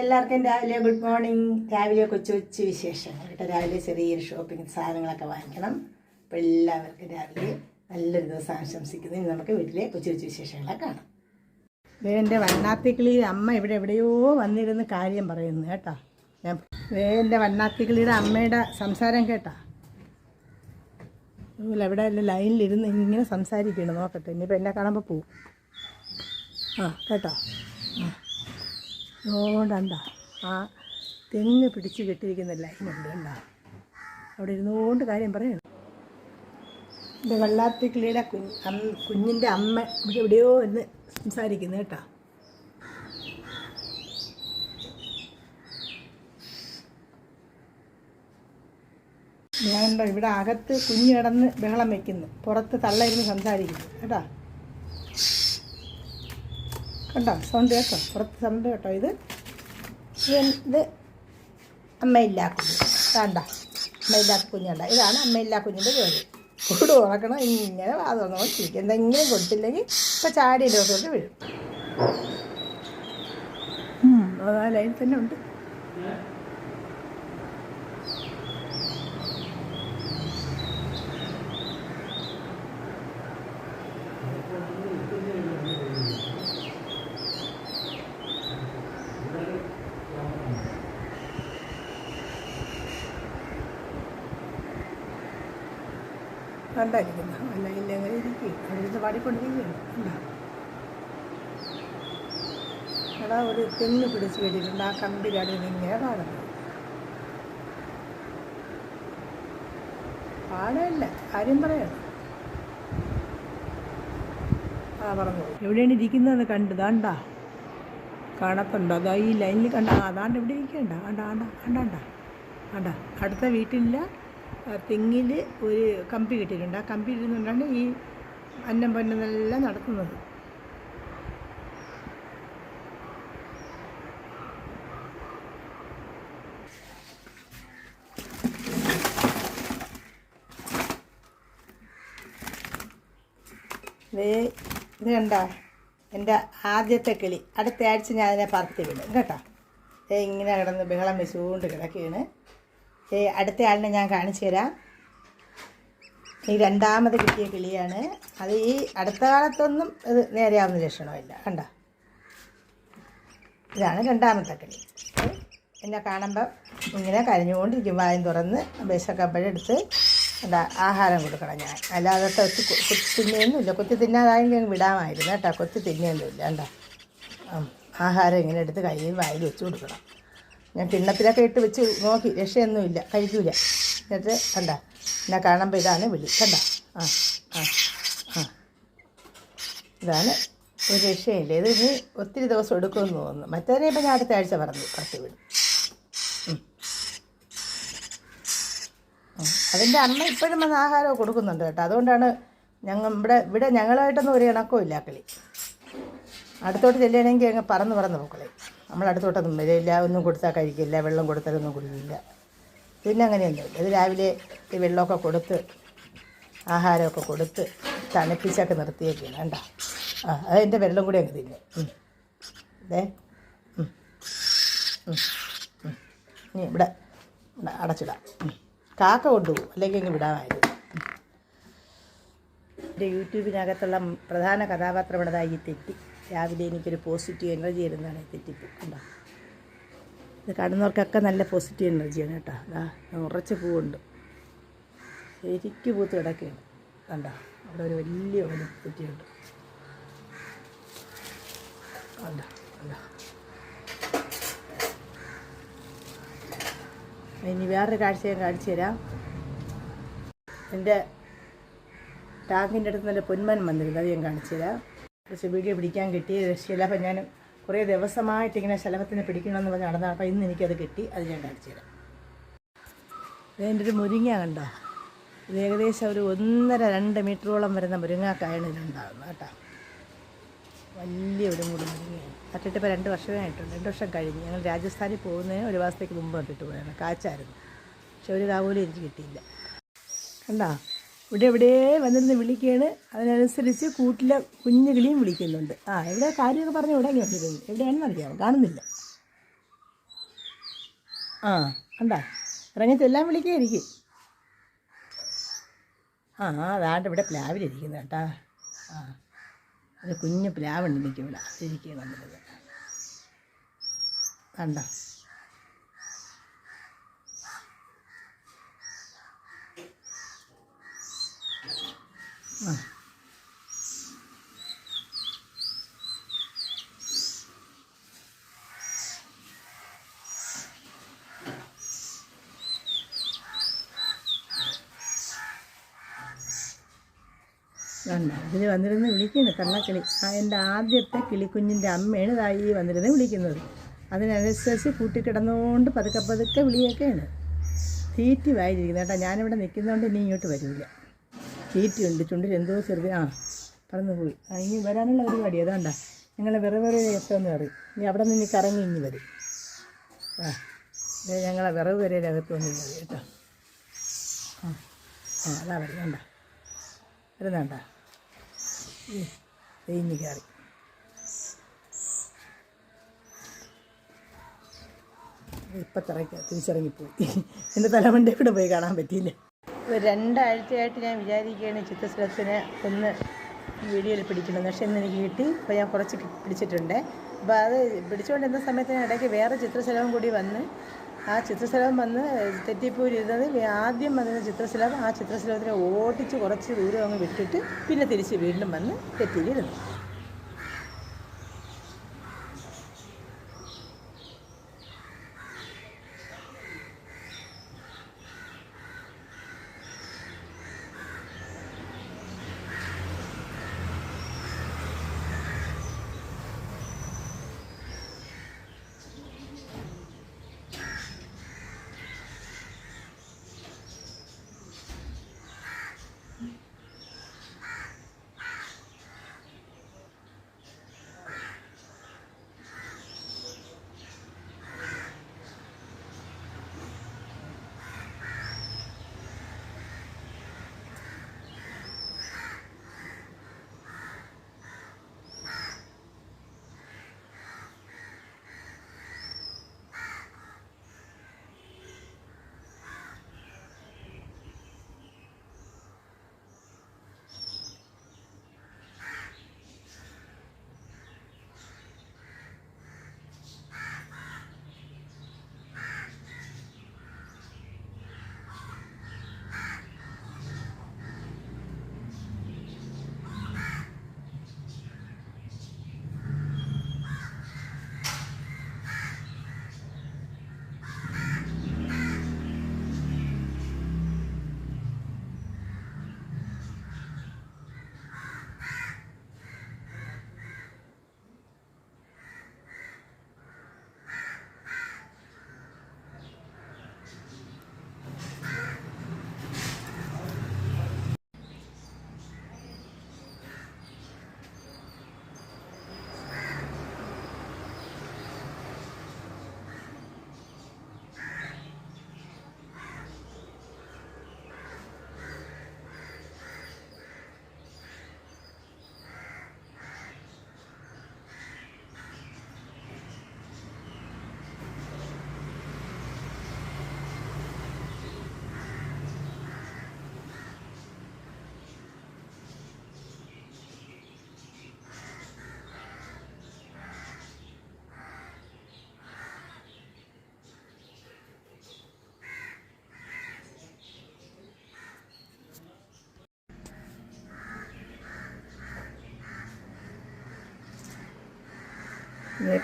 എല്ലാവർക്കും രാവിലെ good morning. രാവിലെ കൊച്ചു കൊച്ചു വിശേഷങ്ങൾ കേട്ടോ. രാവിലെ ചെറിയൊരു ഷോപ്പിംഗ് സാധനങ്ങളൊക്കെ വാങ്ങിക്കണം. അപ്പോൾ എല്ലാവർക്കും രാവിലെ നല്ലൊരു ദിവസം ആശംസിക്കുന്നു. ഇനി നമുക്ക് വീട്ടിലെ കൊച്ചു കൊച്ചു വിശേഷങ്ങളെ കാണാം. വേന്റെ വണ്ണാത്തിക്കിളിയുടെ അമ്മ ഇവിടെ എവിടെയോ വന്നിരുന്ന് കാര്യം പറയുന്നു കേട്ടോ. ഞാൻ വേന്റെ വണ്ണാത്തിക്കിളിയുടെ അമ്മയുടെ സംസാരം കേട്ടാ. അതുപോലെ എല്ലാം ലൈനിലിരുന്ന് ഇങ്ങനെ സംസാരിക്കണം നോക്കട്ടെ ഇനിയിപ്പോൾ എന്നെ കാണുമ്പോൾ പോവും. ആ കേട്ടോ. ആ ആ തെങ്ങ് പിടിച്ച് കെട്ടിയിരിക്കുന്ന ലൈനുണ്ട് കണ്ടാ? അവിടെ ഇരുന്നുകൊണ്ട് കാര്യം പറയണം. എന്റെ വെള്ളാത്തി കിളിയുടെ കുഞ്ഞ് കുഞ്ഞിന്റെ അമ്മ ഇവിടെ എവിടെയോ എന്ന് സംസാരിക്കുന്നു കേട്ടോ. ഞാൻ കണ്ടോ ഇവിടെ അകത്ത് കുഞ്ഞ് കിടന്ന് ബഹളം വയ്ക്കുന്നു പുറത്ത് തള്ളയിരുന്ന് സംസാരിക്കുന്നു കേട്ടോ. കണ്ടോ? സൗണ്ട് കേട്ടോ? പുറത്ത് സൗണ്ട് കേട്ടോ ഇത്? ഇത് അമ്മയില്ലാ കുഞ്ഞ് വേണ്ട അമ്മയില്ലാ കുഞ്ഞുണ്ട ഇതാണ് അമ്മയില്ലാ കുഞ്ഞിന്റെ ജോലി കൂട് ഉറക്കണം. ഇങ്ങനെ വാതുറന്നുകൊണ്ടിരിക്കും എന്തെങ്കിലും കൊടുത്തില്ലെങ്കിൽ ഇപ്പോൾ ചാടി ഇടത്തോട്ട് വീഴും. അതാ ലൈൻ തന്നെ ഉണ്ട്. കണ്ടായിരിക്കുന്നു. അല്ല ഇല്ല അങ്ങനെ ഇരിക്കും. അവിടെ പാടിക്കൊണ്ടിരിക്കുകയാണ് കണ്ടോ എടാ ഒരു തെങ്ങ് പിടിച്ച് കെട്ടിയിട്ടുണ്ട് ആ കമ്പിലാണ് ഇങ്ങനെ കാണുന്നത് പാടല്ല. കാര്യം പറയണം ആ പറഞ്ഞു. എവിടെയാണ് ഇരിക്കുന്നത് കണ്ടു? ദാണ്ടാ കാണത്തുണ്ടോ? അതാ ഈ ലൈനിൽ കണ്ട. അതാണ്ട് ഇവിടെ ഇരിക്കണ്ട ആണ്ട ആണ്ട ആണ്ടാണ്ട ആണ്ട അടുത്ത വീട്ടിലില്ല. തെങ്ങിൽ ഒരു കമ്പി കിട്ടിയിട്ടുണ്ട്. ആ കമ്പി ഇരുന്നുകൊണ്ടാണ് ഈ അന്നം പൊന്നെല്ലാം നടക്കുന്നത്. ദേ ഇത് കണ്ട? എന്റെ ആദ്യത്തെ കിളി. അടുത്ത ആഴ്ച ഞാൻ അതിനെ പറത്തി വിടും. കേട്ടോ? ഇങ്ങനെ കിടന്ന് ബഹളം വെച്ചുകൊണ്ട് കിടക്കുകയാണ്. അടുത്ത ആളിനെ ഞാൻ കാണിച്ചു തരാം. ഈ രണ്ടാമത് കിട്ടിയ കിളിയാണ്. അത് ഈ അടുത്ത കാലത്തൊന്നും ഇത് നേരെയാവുന്ന ലക്ഷണമില്ല. കണ്ട? ഇതാണ് രണ്ടാമത്തെ കിളി. എന്നെ കാണുമ്പോൾ ഇങ്ങനെ കരഞ്ഞുകൊണ്ടിരിക്കും വായും തുറന്ന് വിശക്കപ്പോഴെടുത്ത് എന്താ ആഹാരം കൊടുക്കണം ഞാൻ. അല്ലാതെ കൊത്തി കൊത്തി തിന്നുന്നില്ല കൊത്തി തിന്നാതായെങ്കിൽ ഞാൻ വിടാമായിരുന്നു കേട്ടോ. കൊത്തി തിന്നുന്നില്ല കണ്ടോ? ആഹാരം ഇങ്ങനെ എടുത്ത് കയ്യിൽ വായിൽ വെച്ച് കൊടുക്കണം. ഞാൻ കിണ്ണത്തിലൊക്കെ ഇട്ട് വെച്ച് നോക്കി രക്ഷയൊന്നുമില്ല കഴിക്കൂല. എന്നിട്ട് കണ്ട എന്നെ കാണുമ്പോൾ ഇതാണ് വിളി കണ്ട? ആ ആ ആ. ഇതാണ് ഒരു രക്ഷയില്ല. ഇത് ഇനി ഒത്തിരി ദിവസം എടുക്കുമെന്ന് തോന്നുന്നു. മറ്റേ ഇപ്പം ഞാൻ അടുത്ത ആഴ്ച പറഞ്ഞു പത്ത് വിടും. അതിന്റെ അമ്മ ഇപ്പോഴും വന്ന് ആഹാരമൊക്കെ കൊടുക്കുന്നുണ്ട് കേട്ടോ. അതുകൊണ്ടാണ് ഞങ്ങൾ ഇവിടെ ഇവിടെ ഞങ്ങളായിട്ടൊന്നും ഒരു ഇണക്കവും ഇല്ല കളി അടുത്തോട്ട് ചെല്ലുകയാണെങ്കിൽ അങ്ങ് പറന്ന് പറന്ന് പോക്കളെ നമ്മൾ അടുത്തോട്ടൊന്നും വരില്ല ഒന്നും കൊടുത്താൽ കഴിക്കില്ല വെള്ളം കൊടുത്താലൊന്നും കുടിക്കില്ല. പിന്നെ അങ്ങനെയൊന്നുമില്ല ഇത് രാവിലെ ഈ വെള്ളമൊക്കെ കൊടുത്ത് ആഹാരമൊക്കെ കൊടുത്ത് തണുപ്പിച്ചൊക്കെ നിർത്തിയൊക്കെയാണ് വേണ്ട ആ അതെന്റെ വെള്ളം കൂടി അങ്ങ് തിന്നു. അതേ. ഇനി ഇവിടെ ഇവിടെ അടച്ചിടാം. കാക്ക കൊണ്ടുപോകും. അല്ലെങ്കിൽ ഇങ്ങ് വിടാമായിരുന്നു. എന്റെ യൂട്യൂബിനകത്തുള്ള പ്രധാന കഥാപാത്രം ഈ തെറ്റി. രാവിലെ എനിക്കൊരു പോസിറ്റീവ് എനർജി തരുന്നതാണ് ഈ തെറ്റിപ്പ് കണ്ടോ? ഇത് കാണുന്നവർക്കൊക്കെ നല്ല പോസിറ്റീവ് എനർജിയാണ് കേട്ടോ. അതാ ഉറച്ച പൂവുണ്ട് ശരിക്ക് പൂത്ത് കിടക്കുകയാണ്. കണ്ടോ? അവിടെ ഒരു വലിയ ഒരു തെറ്റിയുണ്ട് കണ്ടോ. കണ്ടോ? ഇനി വേറൊരു കാഴ്ച ഞാൻ കാണിച്ചു തരാം. എന്റെ ടാങ്കിന്റെ അടുത്ത് നല്ല പൊന്മൻ വന്നിരുന്നു അത് ഞാൻ കാണിച്ചു തരാം. വീഡിയോ പിടിക്കാൻ കിട്ടി അപ്പം ഞാൻ കുറേ ദിവസമായിട്ട് ഇങ്ങനെ ശലഭത്തിനെ പിടിക്കണമെന്ന് പറഞ്ഞ് നടന്നതാണ് അപ്പോൾ ഇന്ന് എനിക്കത് കിട്ടി. അത് ഞാൻ കാണിച്ചു തരാം. ഇതിന്റെ ഒരു മുരിങ്ങ കണ്ടോ? ഇത് ഏകദേശം ഒരു ഒന്നര രണ്ട് മീറ്ററോളം വരുന്ന മുരിങ്ങാക്കായാണ് ഇതിലുണ്ടാകുന്നത് കേട്ടോ. വലിയ ഒരു മുടി മുരിങ്ങയാണ്. തട്ടിട്ട് ഇപ്പോൾ രണ്ട് വർഷമേ ആയിട്ടുണ്ട്. രണ്ട് വർഷം കഴിഞ്ഞ്. ഞങ്ങൾ രാജസ്ഥാനിൽ പോകുന്നതിന് ഒരു മാസത്തേക്ക് മുമ്പ് നട്ടിട്ട് പോയാണ് കാച്ചായിരുന്നു. പക്ഷെ ഒരു കാവൂലും എനിക്ക് കിട്ടിയില്ല. കണ്ടോ? ഇവിടെ എവിടെ വന്നിരുന്ന് വിളിക്കുകയാണ്. അതിനനുസരിച്ച് കൂട്ടിലെ കുഞ്ഞു കിളിയും വിളിക്കുന്നുണ്ട്. ആ എവിടെ കാര്യമൊക്കെ പറഞ്ഞ് ഇവിടെ വന്നിരുന്നു എവിടെയാണെന്ന് അറിയാമോ കാണുന്നില്ല. ആ കണ്ടാ? ഇറങ്ങിച്ചെല്ലാം വിളിക്കുകയായിരിക്കും ആ അതാണ്ട് ഇവിടെ പ്ലാവിലിരിക്കുന്നത് കേട്ടാ. ആ ഒരു കുഞ്ഞു പ്ലാവുണ്ട് എനിക്കിവിടെ ഇരിക്കുക വന്നിരുന്നത്. കണ്ടോ? കണ്ട? വന്നിരുന്ന് വിളിക്കുന്നു കള്ളക്കിളി. ആ എന്റെ ആദ്യത്തെ കിളിക്കുഞ്ഞിന്റെ അമ്മയാണ് ഇതായി വന്നിരുന്ന് വിളിക്കുന്നത്. അതിനനുസരിച്ച് കൂട്ടിക്കിടന്നുകൊണ്ട് പതുക്കെ പതുക്കെ വിളിയൊക്കെയാണ്. തീറ്റി വായിരിക്കുന്നത് കേട്ടോ. ഞാനിവിടെ നിൽക്കുന്നതുകൊണ്ട് ഇനി ഇങ്ങോട്ട് വരില്ല. തീറ്റിയുണ്ട് ചുണ്ടിൽ എന്തോ ചെറുത് ആ പറന്നു പോയി. ഇനി വരാനുള്ള പരിപാടി. അതാണ്ട. ഞങ്ങൾ വെറു വെറു എത്തുമെന്ന് പറയും. ഇനി അവിടെ നിന്ന് കറങ്ങി ഇനി വരും. ആ ഞങ്ങളെ വിറവ് വരെ അകത്ത് വന്നു കേട്ടോ. ആ ആ അതാ വരുന്നുണ്ട. വരുന്നുണ്ട തേഞ്ഞ് കയറി. ഇപ്പം തിറക്ക തിരിച്ചിറങ്ങിപ്പോയി. എന്റെ തലമണ്ടേ കൂടെ പോയി കാണാൻ പറ്റിയില്ല. ഒരു രണ്ടാഴ്ചയായിട്ട് ഞാൻ വിചാരിക്കുകയാണ് ചിത്രശലഭത്തിനെ ഒന്ന് വീഡിയോയിൽ പിടിക്കണം പക്ഷേ ഇന്ന് എനിക്ക് കിട്ടി. അപ്പോൾ ഞാൻ കുറച്ച് പിടിച്ചിട്ടുണ്ട്. അപ്പോൾ അത് പിടിച്ചുകൊണ്ടിരുന്ന സമയത്തിന് ഇടയ്ക്ക് വേറെ ചിത്രശലവും കൂടി വന്ന് ആ ചിത്രശലഭം വന്ന് തെറ്റിപ്പോയിരുന്നത് ആദ്യം വന്നിരുന്ന ചിത്രശലഭം ആ ചിത്രശലഭത്തിനെ ഓടിച്ച് കുറച്ച് ദൂരം അങ്ങ് വിട്ടിട്ട് പിന്നെ തിരിച്ച് വീണ്ടും വന്ന് തെറ്റിയിരുന്നു.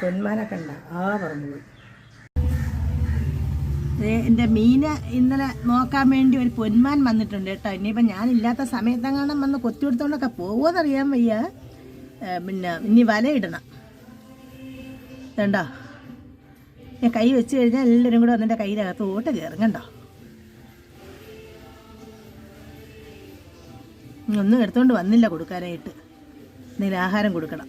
പൊന്മാനെ കണ്ട ആ പറഞ്ഞു പോയി. എന്റെ മീന് ഇന്നലെ നോക്കാൻ വേണ്ടി ഒരു പൊന്മാൻ വന്നിട്ടുണ്ട് കേട്ടോ. ഇനിയിപ്പോൾ ഞാനില്ലാത്ത സമയത്തെങ്ങാനും വന്ന് കൊത്തി കൊടുത്തോണ്ടൊക്കെ പോകുമെന്നറിയാൻ വയ്യ പിന്നെ ഇനി വല ഇടണം ഇതുണ്ടോ ഞാൻ കൈ വെച്ച് കഴിഞ്ഞാൽ എല്ലാവരും കൂടെ വന്നിട്ട് കയ്യിലകത്ത് ഓട്ട് കയറും കണ്ടോ? ഇനി ഒന്നും എടുത്തുകൊണ്ട് വന്നില്ല കൊടുക്കാനായിട്ട്. എന്തെങ്കിലും ആഹാരം കൊടുക്കണം.